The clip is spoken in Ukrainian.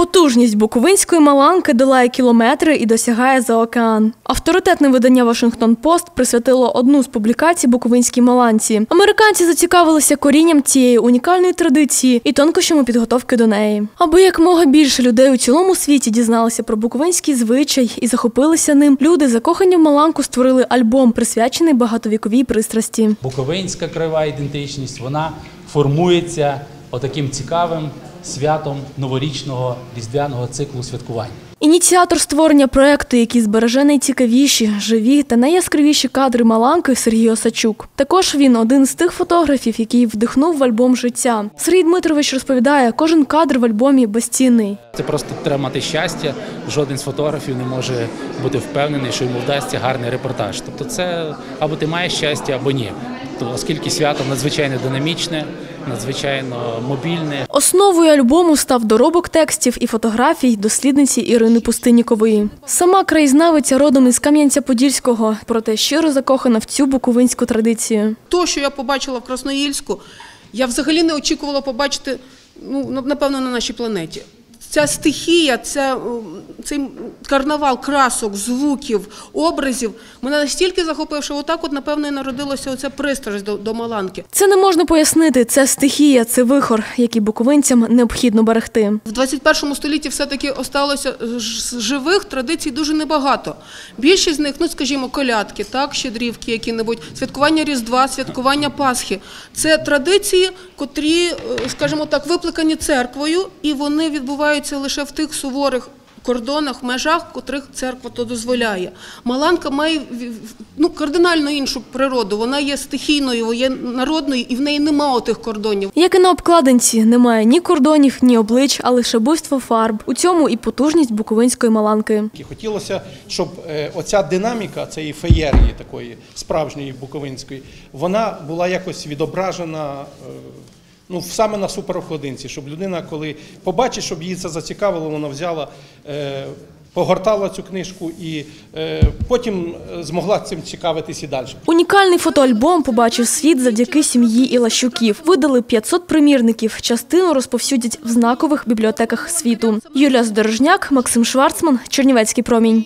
Потужність буковинської маланки долає кілометри і досягає за океан. Авторитетне видання Вашингтон Пост присвятило одну з публікацій буковинській маланці. Американці зацікавилися корінням цієї унікальної традиції і тонкощами підготовки до неї. Аби якмога більше людей у цілому світі дізналися про буковинський звичай і захопилися ним, люди закохані в маланку створили альбом, присвячений багатовіковій пристрасті. Буковинська краєва ідентичність вона формується отаким цікавим святом новорічного різдвяного циклу святкувань. Ініціатор створення проекту, який збереже найцікавіші, живі та найяскравіші кадри Маланки Сергій Осачук. Також він один з тих фотографів, який вдихнув в альбом життя. Сергій Дмитрович розповідає, кожен кадр в альбомі безцінний. Це просто треба мати щастя. Жоден з фотографів не може бути впевнений, що йому вдасться гарний репортаж. Тобто, це або ти маєш щастя, або ні. То оскільки свято надзвичайно динамічне, надзвичайно мобільне. Основою альбому став доробок текстів і фотографій дослідниці Ірини Пустинікової. Сама краєзнавиця родом із Кам'янця-Подільського, проте щиро закохана в цю буковинську традицію. То, що я побачила в Красноїльську, я взагалі не очікувала побачити, ну, напевно, на нашій планеті. Ця стихія, ця, цей карнавал красок, звуків, образів мене настільки захопив, що отак, от, напевно, і народилася оця пристрасть до, до Маланки. Це не можна пояснити. Це стихія, це вихор, який буковинцям необхідно берегти. В 21 столітті все-таки осталося з живих традицій дуже небагато. Більшість з них, ну скажімо, колядки, так, щедрівки, які-небудь, святкування Різдва, святкування Пасхи. Це традиції, котрі, скажімо так, викликані церквою, і вони відбуваються лише в тих суворих кордонах, межах, котрих церква то дозволяє. Маланка має ну, кардинально іншу природу. Вона є стихійною, є народною, і в неї немає отих кордонів. Як і на обкладинці, немає ні кордонів, ні облич, а лише буйство фарб. У цьому і потужність буковинської маланки. Хотілося, щоб е, оця динаміка цієї феєрії, такої справжньої буковинської, вона була якось відображена. Е, Ну, саме на суперохладинці, щоб людина, коли побачить, щоб її це зацікавило, вона взяла, е, погортала цю книжку і е, потім змогла цим цікавитись і далі. Унікальний фотоальбом побачив світ завдяки сім'ї Ілащуків. Видали 500 примірників. Частину розповсюдять в знакових бібліотеках світу. Юлія Здорожняк, Максим Шварцман, Чернівецький промінь.